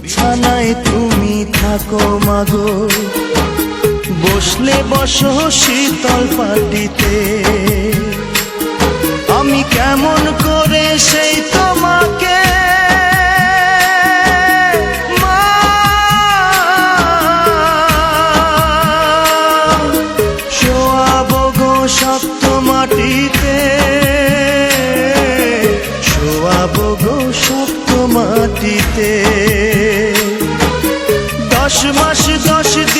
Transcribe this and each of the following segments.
বিছানায় তুমি থাকো মাগো। বসলে বসো শীতল পাটিতে। আমি কেমন করে সেই শক্ত মাটিতে। দশ মাস দশ দিন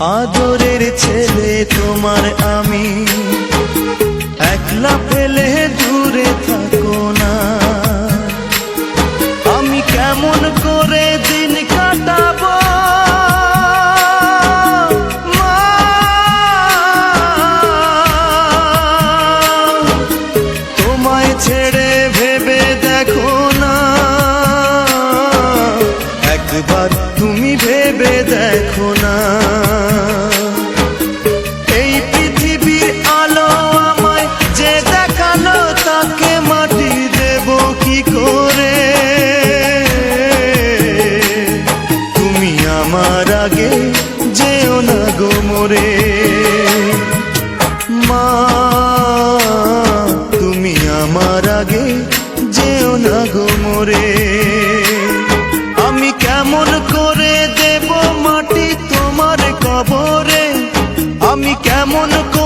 আদরের ছেলে তোমার আমি। একলা ফেলে দূরে থাকো না। আমি কেমন করে দিন কাটাবো? তোমায় ছেড়ে ভেবে দেখো না। একবার তুমি ভেবে দেখো না। লাগে, যেও না গো মোরে। মা, তুমি আমার আগে, যেও না গো মোরে। আমি কেমন করে দেব মাটি তোমার কবরে? আমি কেমন করে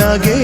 রাগে